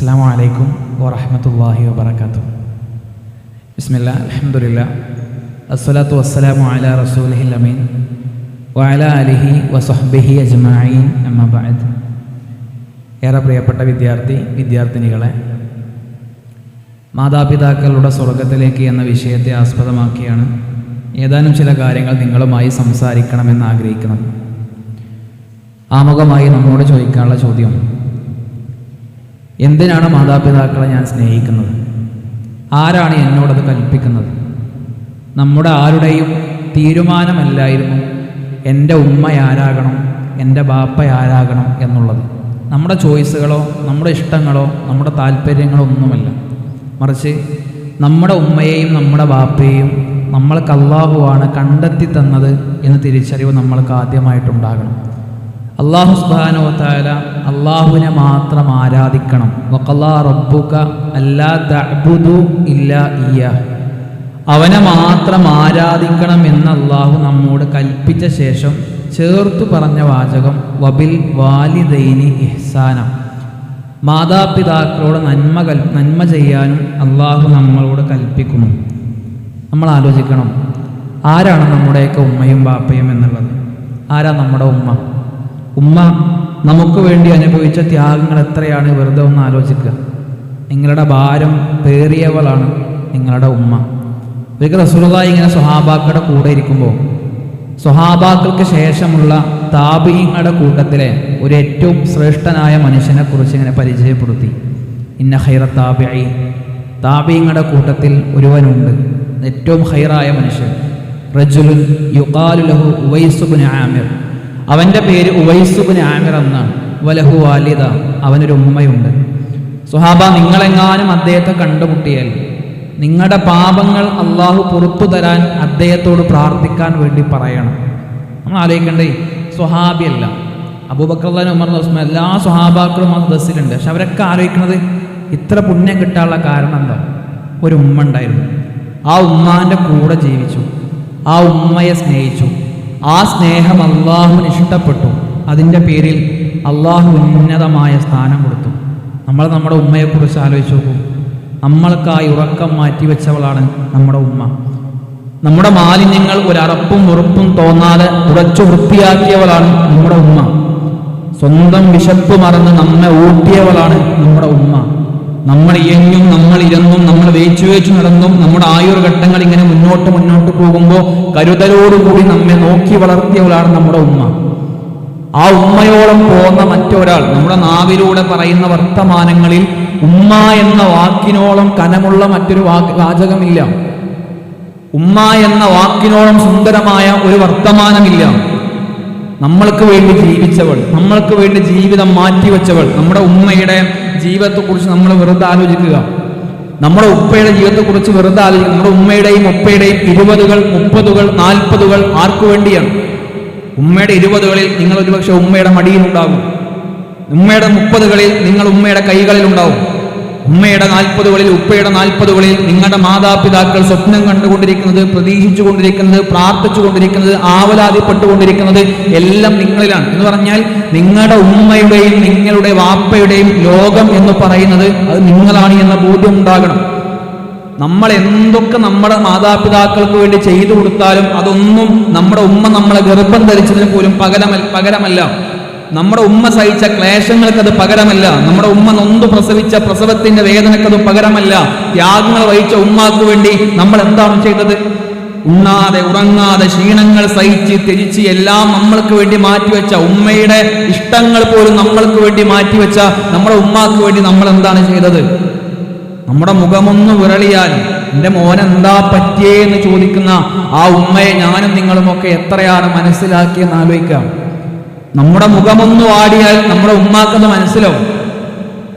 അസ്സാം വലൈക്കും വറഹമത്തല്ലാഹി വാബർക്കാത്തു ബിസ്മില്ല അലഹമുല്ല അസ്സലാത്തു വസ്സലാമു അല റസൂലിഹിൽ അമീൻ വഅല അലിഹി വസഹ്ബിഹി അജ്മീൻ അമ്മബാദ് ഏറെ പ്രിയപ്പെട്ട വിദ്യാർത്ഥി വിദ്യാർത്ഥിനികളെ മാതാപിതാക്കളുടെ സ്വർഗത്തിലേക്ക് എന്ന വിഷയത്തെ ആസ്പദമാക്കിയാണ് ഏതാനും ചില കാര്യങ്ങൾ നിങ്ങളുമായി സംസാരിക്കണമെന്ന് ആഗ്രഹിക്കുന്നത്. ആമുഖമായി നമ്മോട് ചോദിക്കാനുള്ള ചോദ്യം. എന്തിനാണ് മാതാപിതാക്കളെ ഞാൻ സ്നേഹിക്കുന്നത്? ആരാണ് എന്നോടത് കൽപ്പിക്കുന്നത്? നമ്മുടെ ആരുടെയും തീരുമാനമല്ലായിരുന്നു എന്റെ ഉമ്മ ആരാകണം എന്റെ ബാപ്പ ആരാകണം എന്നുള്ളത്. നമ്മുടെ ചോയ്സുകളോ നമ്മുടെ ഇഷ്ടങ്ങളോ നമ്മുടെ താല്പര്യങ്ങളോ ഒന്നുമല്ല. മറിച്ച് നമ്മുടെ ഉമ്മയെയും നമ്മുടെ ബാപ്പയെയും നമ്മൾക്ക് അള്ളാഹുവാണ് കണ്ടെത്തി തന്നത് എന്ന് തിരിച്ചറിവ് നമ്മൾക്ക് ആദ്യമായിട്ടുണ്ടാകണം. അള്ളാഹു സുബാനോ താല അള്ളാഹുവിനെ മാത്രം ആരാധിക്കണം. റബ്ബുക അല്ലാ ഇല്ലാ അവനെ മാത്രം ആരാധിക്കണം എന്ന് അള്ളാഹു നമ്മോട് കൽപ്പിച്ച ശേഷം ചേർത്തു പറഞ്ഞ വാചകം വബിൽ വാലിദൈനി ഇഹ്സാനം. മാതാപിതാക്കളോട് നന്മ കൽ നന്മ ചെയ്യാനും അള്ളാഹു നമ്മളോട് കൽപ്പിക്കുന്നു. നമ്മൾ ആലോചിക്കണം ആരാണ് നമ്മുടെയൊക്കെ ഉമ്മയും ബാപ്പയും എന്നുള്ളത്? ആരാ നമ്മുടെ ഉമ്മ? ഉമ്മ നമുക്ക് വേണ്ടി അനുഭവിച്ച ത്യാഗങ്ങൾ എത്രയാണ്? വെറുതെ ഒന്ന് ആലോചിക്കുക. നിങ്ങളുടെ ഭാരം പേറിയവളാണ് നിങ്ങളുടെ ഉമ്മ. ഒരിക്കൽ റസൂലുള്ള ഇങ്ങനെ സ്വഹാബാക്കളുടെ കൂടെ ഇരിക്കുമ്പോൾ സ്വഹാബാക്കൾക്ക് ശേഷമുള്ള താബിഈങ്ങളുടെ കൂട്ടത്തിലെ ഒരു ഏറ്റവും ശ്രേഷ്ഠനായ മനുഷ്യനെ കുറിച്ച് ഇങ്ങനെ പരിചയപ്പെടുത്തി. ഇന്ന ഹൈറ താബിഐ താപീങ്ങളുടെ കൂട്ടത്തിൽ ഒരുവനുണ്ട്. ഏറ്റവും ഹൈറായ മനുഷ്യൻ. റജുലുൻ ലഹു ഉവൈസുബ്നു ആമിർ. അവന്റെ പേര് ഉവൈസുബിന് ആമിർ എന്നാണ്. വലഹു വാലിദ അവനൊരു ഉമ്മയുണ്ട്. സുഹാബ നിങ്ങളെങ്ങാനും അദ്ദേഹത്തെ കണ്ടുമുട്ടിയാൽ നിങ്ങളുടെ പാപങ്ങൾ അള്ളാഹു പുറത്തു തരാൻ അദ്ദേഹത്തോട് പ്രാർത്ഥിക്കാൻ വേണ്ടി പറയണം. നമ്മൾ ആലോചിക്കണ്ടേ സ്വഹാബിയല്ല അബൂബക്കർലാൻ ഉമർ ഉസ്മാൻ എല്ലാ സ്വഹാബാക്കളും ആ സദസ്സിലുണ്ട് പക്ഷെ അവരൊക്കെ ആലോചിക്കുന്നത് ഇത്ര പുണ്യം കിട്ടാനുള്ള കാരണം എന്താ? ഒരു ഉമ്മ ഉണ്ടായിരുന്നു. ആ ഉമ്മാന്റെ കൂടെ ജീവിച്ചു. ആ ഉമ്മയെ സ്നേഹിച്ചു. ആ സ്നേഹം അള്ളാഹുവിന് ഇഷ്ടപ്പെട്ടു. അതിന്റെ പേരിൽ അള്ളാഹു ഉന്നതമായ സ്ഥാനം കൊടുത്തു. നമ്മൾ നമ്മുടെ ഉമ്മയെക്കുറിച്ച് ആലോചിച്ച് നോക്കും. നമ്മൾക്കായി ഉറക്കം മാറ്റിവെച്ചവളാണ് നമ്മുടെ ഉമ്മ. നമ്മുടെ മാലിന്യങ്ങൾ ഒരറപ്പും ഉറപ്പും തോന്നാതെ ഉറച്ചു വൃത്തിയാക്കിയവളാണ് നമ്മുടെ ഉമ്മ. സ്വന്തം വിശപ്പ് മറന്ന് നമ്മെ ഊട്ടിയവളാണ് നമ്മുടെ ഉമ്മ. നമ്മൾ ഇയഞ്ഞും നമ്മൾ ഇരന്നും നമ്മൾ വേച്ചു വേച്ചു നടന്നും നമ്മുടെ ആയുർഘട്ടങ്ങൾ ഇങ്ങനെ മുന്നോട്ട് മുന്നോട്ട് പോകുമ്പോൾ കരുതലോടുകൂടി നമ്മെ നോക്കി വളർത്തിയവളാണ് നമ്മുടെ ഉമ്മ. ആ ഉമ്മയോളം പോകുന്ന മറ്റൊരാൾ നമ്മുടെ നാവിലൂടെ പറയുന്ന വർത്തമാനങ്ങളിൽ ഉമ്മ എന്ന വാക്കിനോളം കനമുള്ള മറ്റൊരു വാക്ക് വാചകമില്ല. ഉമ്മ എന്ന വാക്കിനോളം സുന്ദരമായ ഒരു വർത്തമാനമില്ല. നമ്മൾക്ക് വേണ്ടി ജീവിച്ചവൾ നമ്മൾക്ക് വേണ്ടി ജീവിതം മാറ്റിവെച്ചവൾ നമ്മുടെ ഉമ്മയുടെ ജീവിതത്തെക്കുറിച്ച് നമ്മൾ വെറുതെ ആലോചിക്കുക. നമ്മുടെ ഉപ്പയുടെ ജീവിതത്തെക്കുറിച്ച് വെറുതെ ആലോചിക്കുക. നമ്മുടെ ഉമ്മയുടെയും ഉപ്പയുടെയും ഇരുപതുകൾ മുപ്പതുകൾ നാൽപ്പതുകൾ ആർക്കു വേണ്ടിയാണ്? ഉമ്മയുടെ ഇരുപതുകളിൽ നിങ്ങൾ ഒരുപക്ഷെ ഉമ്മയുടെ മടിയിലുണ്ടാകും. ഉമ്മയുടെ മുപ്പതുകളിൽ നിങ്ങൾ ഉമ്മയുടെ കൈകളിൽ ഉണ്ടാവും ഉമ്മയുടെ നാൽപ്പതുകളിൽ ഉപ്പയുടെ നാൽപ്പതുകളിൽ നിങ്ങളുടെ മാതാപിതാക്കൾ സ്വപ്നം കണ്ടുകൊണ്ടിരിക്കുന്നത് പ്രതീക്ഷിച്ചു കൊണ്ടിരിക്കുന്നത് പ്രാർത്ഥിച്ചു കൊണ്ടിരിക്കുന്നത് ആവലാതിപ്പെട്ടുകൊണ്ടിരിക്കുന്നത് എല്ലാം നിങ്ങളിലാണ്. എന്ന് പറഞ്ഞാൽ നിങ്ങളുടെ ഉമ്മയുടെയും നിങ്ങളുടെ വാപ്പയുടെയും ലോകം എന്ന് പറയുന്നത് അത് നിങ്ങളാണ് എന്ന ബോധ്യം ഉണ്ടാകണം. നമ്മൾ എന്തൊക്കെ നമ്മുടെ മാതാപിതാക്കൾക്ക് വേണ്ടി ചെയ്തു കൊടുത്താലും അതൊന്നും നമ്മുടെ ഉമ്മ നമ്മളെ ഗർഭം ധരിച്ചതിന് പോലും പകരമല്ല പകരമല്ല നമ്മുടെ ഉമ്മ സഹിച്ച ക്ലേശങ്ങൾക്കത് പകരമല്ല. നമ്മുടെ ഉമ്മ നൊന്തു പ്രസവിച്ച പ്രസവത്തിന്റെ വേദനക്കത് പകരമല്ല. ത്യാഗങ്ങൾ വഹിച്ച ഉമ്മാക്ക് വേണ്ടി നമ്മൾ എന്താണ് ചെയ്തത്? ഉണ്ണാതെ ഉറങ്ങാതെ ക്ഷീണങ്ങൾ സഹിച്ച് തിരിച്ച് എല്ലാം നമ്മൾക്ക് വേണ്ടി മാറ്റിവെച്ച ഉമ്മയുടെ ഇഷ്ടങ്ങൾ പോലും നമ്മൾക്ക് വേണ്ടി മാറ്റിവെച്ച നമ്മുടെ ഉമ്മാക്ക് വേണ്ടി നമ്മൾ എന്താണ് ചെയ്തത്? നമ്മുടെ മുഖമൊന്ന് വിരളിയാൽ എന്റെ മോൻ എന്താ പറ്റിയേ എന്ന് ചോദിക്കുന്ന ആ ഉമ്മയെ ഞാനും നിങ്ങളുമൊക്കെ എത്രയാണ് മനസ്സിലാക്കിയെന്ന് ആലോചിക്കാം. നമ്മുടെ മുഖമൊന്നു വാടിയാൽ നമ്മുടെ ഉമ്മാക്കത് മനസ്സിലാവും.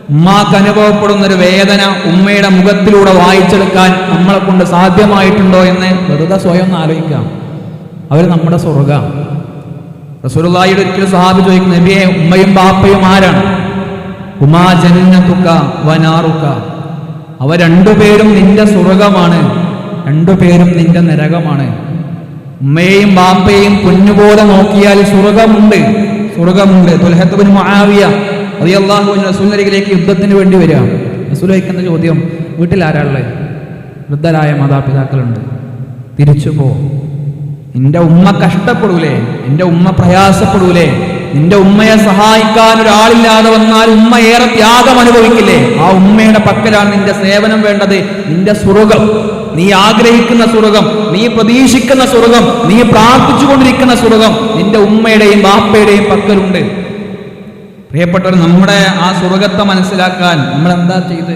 ഉമ്മാക്ക് അനുഭവപ്പെടുന്ന ഒരു വേദന ഉമ്മയുടെ മുഖത്തിലൂടെ വായിച്ചെടുക്കാൻ നമ്മളെ കൊണ്ട് സാധ്യമായിട്ടുണ്ടോ എന്ന് വെറുതെ സ്വയം ഒന്ന് ആലോചിക്കാം. അവർ നമ്മുടെ സ്വർഗ റസൂലുള്ളാഹിയുടെ ഒരിക്കലും സഹാബി നബിയെ ഉമ്മയും ബാപ്പയും ആരാണ്? ഉമാ ജനത്തുക്ക വനാറുക്ക അവ രണ്ടുപേരും നിന്റെ സ്വർഗമാണ് രണ്ടുപേരും നിന്റെ നരകമാണ്. ഉമ്മയെയും ബാപ്പയെയും കുഞ്ഞുപോലെ നോക്കിയാൽ സ്വർഗമുണ്ട്. സ്വർഗമുണ്ട്. തുലഹത്തുബിൻ മഹാവിയ അറിയാഹു റസൂലിലേക്ക് യുദ്ധത്തിന് വേണ്ടി വരിക. റസൂൽ വയ്ക്കുന്ന ചോദ്യം വീട്ടിൽ ആരാളെ വൃദ്ധരായ മാതാപിതാക്കളുണ്ട്. തിരിച്ചു പോ. നിന്റെ ഉമ്മ കഷ്ടപ്പെടൂലേ? നിന്റെ ഉമ്മ പ്രയാസപ്പെടൂലേ? നിന്റെ ഉമ്മയെ സഹായിക്കാൻ ഒരാളില്ലാതെ വന്നാൽ ഉമ്മ ഏറെ ത്യാഗം അനുഭവിക്കില്ലേ? ആ ഉമ്മയുടെ പക്കലാണ് നിന്റെ സേവനം വേണ്ടത്. നിന്റെ സ്വർഗം. നീ ആഗ്രഹിക്കുന്ന സ്വർഗം നീ പ്രതീക്ഷിക്കുന്ന സ്വർഗം നീ പ്രാർത്ഥിച്ചുകൊണ്ടിരിക്കുന്ന സ്വർഗം നിന്റെ ഉമ്മയുടെയും ബാപ്പയുടെയും പക്കലുണ്ട്. പ്രിയപ്പെട്ടവർ നമ്മുടെ ആ സ്വർഗത്തെ മനസ്സിലാക്കാൻ നമ്മൾ എന്താ ചെയ്ത്?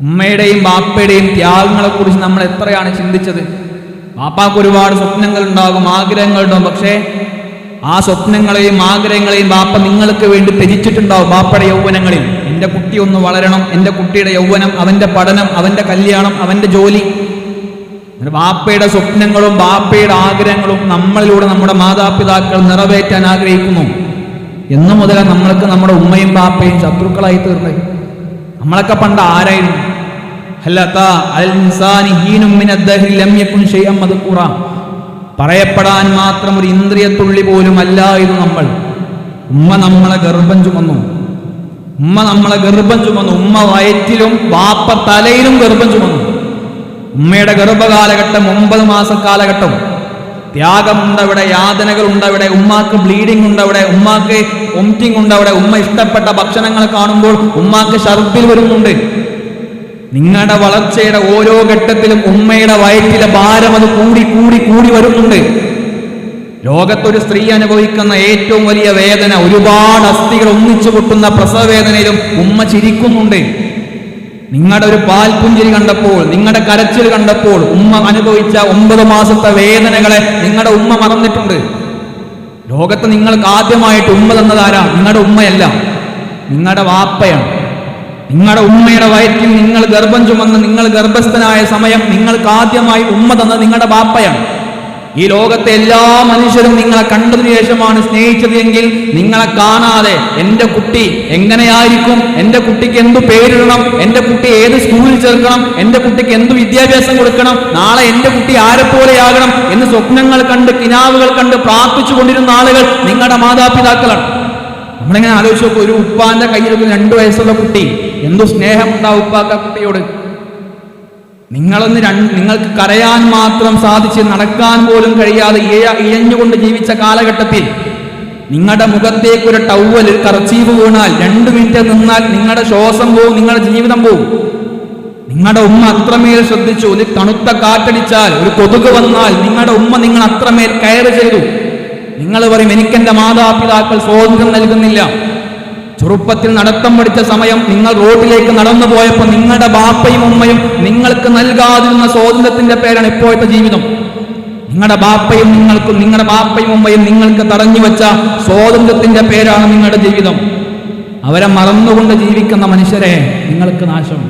ഉമ്മയുടെയും ബാപ്പയുടെയും ത്യാഗങ്ങളെ കുറിച്ച് നമ്മൾ എത്രയാണ് ചിന്തിച്ചത്? ബാപ്പാക്ക് ഒരുപാട് സ്വപ്നങ്ങൾ ഉണ്ടാകും ആഗ്രഹങ്ങൾ ഉണ്ടാകും പക്ഷേ ആ സ്വപ്നങ്ങളെയും ആഗ്രഹങ്ങളെയും ബാപ്പ നിങ്ങൾക്ക് വേണ്ടി ത്യജിച്ചിട്ടുണ്ടാവും ബാപ്പയുടെ യൗവനങ്ങളിൽ. എന്റെ കുട്ടി ഒന്ന് വളരണം എന്റെ കുട്ടിയുടെ യൗവനം അവന്റെ പഠനം അവന്റെ കല്യാണം അവന്റെ ജോലി. വാപ്പയുടെ സ്വപ്നങ്ങളും ബാപ്പയുടെ ആഗ്രഹങ്ങളും നമ്മളിലൂടെ നമ്മുടെ മാതാപിതാക്കൾ നിറവേറ്റാൻ ആഗ്രഹിക്കുന്നു. എന്നു മുതൽ നമ്മൾക്ക് നമ്മുടെ ഉമ്മയും ബാപ്പയും ശത്രുക്കളായി തീർന്നത്. നമ്മളൊക്കെ പണ്ട് ആരായിരുന്നു? പറയപ്പെടാൻ മാത്രം ഒരു ഇന്ദ്രിയത്തുള്ളി പോലും അല്ല ഇത് നമ്മൾ. ഉമ്മ നമ്മളെ ഗർഭം ചുമന്നു. ഉമ്മ നമ്മളെ ഗർഭം ചുമന്നു. ഉമ്മ വയറ്റിലും വാപ്പ തലയിലും ഗർഭം ചുമന്നു. ഉമ്മയുടെ ഗർഭകാലഘട്ടം ഒമ്പത് മാസ കാലഘട്ടം. ത്യാഗമുണ്ട് അവിടെ യാതനകൾ ഉണ്ട് അവിടെ ഉമ്മാക്ക് ബ്ലീഡിംഗ് ഉണ്ട് അവിടെ ഉമ്മാക്ക് ഒമിറ്റിംഗ് ഉണ്ട് അവിടെ ഉമ്മ ഇഷ്ടപ്പെട്ട ഭക്ഷണങ്ങൾ കാണുമ്പോൾ ഉമ്മാക്ക് ഷർബിൽ വരുന്നുണ്ട്. നിങ്ങളുടെ വളർച്ചയുടെ ഓരോ ഘട്ടത്തിലും ഉമ്മയുടെ വയറ്റിലെ ഭാരം അത് കൂടി കൂടി കൂടി വരുന്നുണ്ട്. ലോകത്തൊരു സ്ത്രീ അനുഭവിക്കുന്ന ഏറ്റവും വലിയ വേദന ഒരുപാട് അസ്ഥികൾ ഒന്നിച്ചു പൊട്ടുന്ന പ്രസവവേദനയിലും ഉമ്മ ചിരിക്കുന്നുണ്ട്. നിങ്ങളുടെ ഒരു പാൽപുഞ്ചിരി കണ്ടപ്പോൾ നിങ്ങളുടെ കരച്ചിൽ കണ്ടപ്പോൾ ഉമ്മ അനുഭവിച്ച ഒമ്പത് മാസത്തെ വേദനകളെ നിങ്ങളുടെ ഉമ്മ മറന്നിട്ടുണ്ട്. ലോകത്ത് നിങ്ങൾക്ക് ആദ്യമായിട്ട് ഉമ്മ തന്നതാരാ നിങ്ങളുടെ ഉമ്മയല്ല. നിങ്ങളുടെ വാപ്പയാണ്. നിങ്ങളുടെ ഉമ്മയുടെ വയറ്റിൽ നിങ്ങൾ ഗർഭം ചുമന്ന് നിങ്ങൾ ഗർഭസ്ഥനായ സമയം നിങ്ങൾക്ക് ആദ്യമായി ഉമ്മ തന്നത് നിങ്ങളുടെ ബാപ്പയാണ് ഈ ലോകത്തെ എല്ലാ മനുഷ്യരും നിങ്ങളെ കണ്ടതിനു ശേഷമാണ് സ്നേഹിച്ചത് എങ്കിൽ നിങ്ങളെ കാണാതെ എന്റെ കുട്ടി എങ്ങനെയായിരിക്കും? എന്റെ കുട്ടിക്ക് എന്ത് പേരിടണം? എന്റെ കുട്ടി ഏത് സ്കൂളിൽ ചേർക്കണം? എന്റെ കുട്ടിക്ക് എന്ത് വിദ്യാഭ്യാസം കൊടുക്കണം? നാളെ എന്റെ കുട്ടി ആരെപ്പോലെയാകണം എന്ന് സ്വപ്നങ്ങൾ കണ്ട് കിനാവുകൾ കണ്ട് പ്രാർത്ഥിച്ചു കൊണ്ടിരുന്ന ആളുകൾ നിങ്ങളുടെ മാതാപിതാക്കളാണ്. നമ്മളിങ്ങനെ ആലോചിച്ചു ഒരു ഉപ്പാന്റെ കയ്യിലൊക്കെ രണ്ടു വയസ്സുള്ള കുട്ടി എന്തു സ്നേഹമുണ്ടാവും ഉപ്പാക്ക കുട്ടിയോട്? നിങ്ങളൊന്ന് നിങ്ങൾക്ക് കരയാൻ മാത്രം സാധിച്ച് നടക്കാൻ പോലും കഴിയാതെ ഇഴ ഇഴഞ്ഞുകൊണ്ട് ജീവിച്ച കാലഘട്ടത്തിൽ നിങ്ങളുടെ മുഖത്തേക്ക് ഒരു ടവൽ കറച്ചീവ് വീണാൽ രണ്ടു മിനിറ്റ് നിന്നാൽ നിങ്ങളുടെ ശ്വാസം പോവും നിങ്ങളുടെ ജീവിതം പോവും. നിങ്ങളുടെ ഉമ്മ അത്രമേൽ ശ്രദ്ധിച്ചു ഒരു തണുത്ത കാറ്റടിച്ചാൽ ഒരു കൊതുക് വന്നാൽ നിങ്ങളുടെ ഉമ്മ നിങ്ങൾ അത്രമേൽ കയറ് ചെയ്തു. നിങ്ങൾ പറയും എനിക്കെന്റെ മാതാപിതാക്കൾ സ്വാതന്ത്ര്യം നൽകുന്നില്ല. ചെറുപ്പത്തിൽ നടത്തം പഠിച്ച സമയം നിങ്ങൾ റോഡിലേക്ക് നടന്നു പോയപ്പോൾ നിങ്ങളുടെ ബാപ്പയും ഉമ്മയും നിങ്ങൾക്ക് നൽകാതിരുന്ന സ്വാതന്ത്ര്യത്തിന്റെ പേരാണ് ഇപ്പോഴത്തെ ജീവിതം. നിങ്ങളുടെ ബാപ്പയും നിങ്ങൾക്കും നിങ്ങളുടെ ബാപ്പയും ഉമ്മയും നിങ്ങൾക്ക് തടഞ്ഞു വെച്ച സ്വാതന്ത്ര്യത്തിന്റെ പേരാണ് നിങ്ങളുടെ ജീവിതം. അവരെ മറന്നുകൊണ്ട് ജീവിക്കുന്ന മനുഷ്യരെ നിങ്ങൾക്ക് നാശം.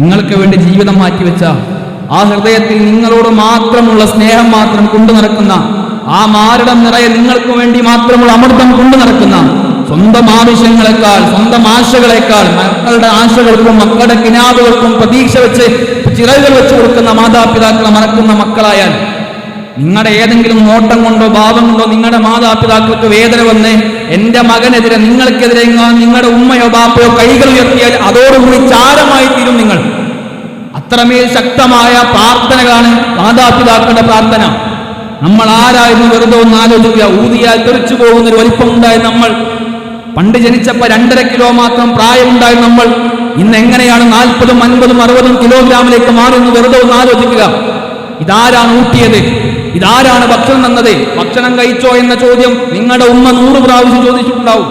നിങ്ങൾക്ക് വേണ്ടി ജീവിതം മാറ്റിവെച്ച ആ ഹൃദയത്തിൽ നിങ്ങളോട് മാത്രമുള്ള സ്നേഹം മാത്രം കൊണ്ടു നടക്കുന്ന ആ മാരടം നിറയെ നിങ്ങൾക്ക് വേണ്ടി മാത്രമുള്ള അമൃതം കൊണ്ടു സ്വന്തം ആവശ്യങ്ങളെക്കാൾ സ്വന്തം ആശകളെക്കാൾ മക്കളുടെ ആശകൾക്കും മക്കളുടെ കിനാവുകൾക്കും പ്രതീക്ഷ വെച്ച് ചിറകുകൾ വെച്ച് കൊടുക്കുന്ന മാതാപിതാക്കളെ മറക്കുന്ന മക്കളായാൽ നിങ്ങളുടെ ഏതെങ്കിലും നോട്ടം കൊണ്ടോ ഭാവം കൊണ്ടോ നിങ്ങളുടെ മാതാപിതാക്കൾക്ക് വേദന വന്ന് എന്റെ മകനെതിരെ നിങ്ങൾക്കെതിരെ നിങ്ങളുടെ ഉമ്മയോ ബാപ്പയോ കൈകൾ ഉയർത്തിയാൽ അതോടുകൂടി ചാരമായി തീരും നിങ്ങൾ. അത്രമേൽ ശക്തമായ പ്രാർത്ഥനകളാണ് മാതാപിതാക്കളുടെ പ്രാർത്ഥന. നമ്മൾ ആരായിരുന്നു വെറുതെ ഒന്ന് ആലോചിക്കുക. ഊതിയാൽ തെറിച്ചു പോകുന്ന ഒരു വലിപ്പമുണ്ടായ നമ്മൾ പണ്ട് ജനിച്ചപ്പോൾ രണ്ടര കിലോ മാത്രം പ്രായമുണ്ടായി നമ്മൾ. ഇന്ന് എങ്ങനെയാണ് നാൽപ്പതും അൻപതും അറുപതും കിലോഗ്രാമിലേക്ക് മാറുന്നു വെറുതെ ഒന്ന് ആലോചിക്കുക. ഇതാരാണ് ഊട്ടിയത്? ഇതാരാണ് ഭക്ഷണം തന്നത്? ഭക്ഷണം കഴിച്ചോ എന്ന ചോദ്യം നിങ്ങളുടെ ഉമ്മ നൂറ് പ്രാവശ്യം ചോദിച്ചിട്ടുണ്ടാവും.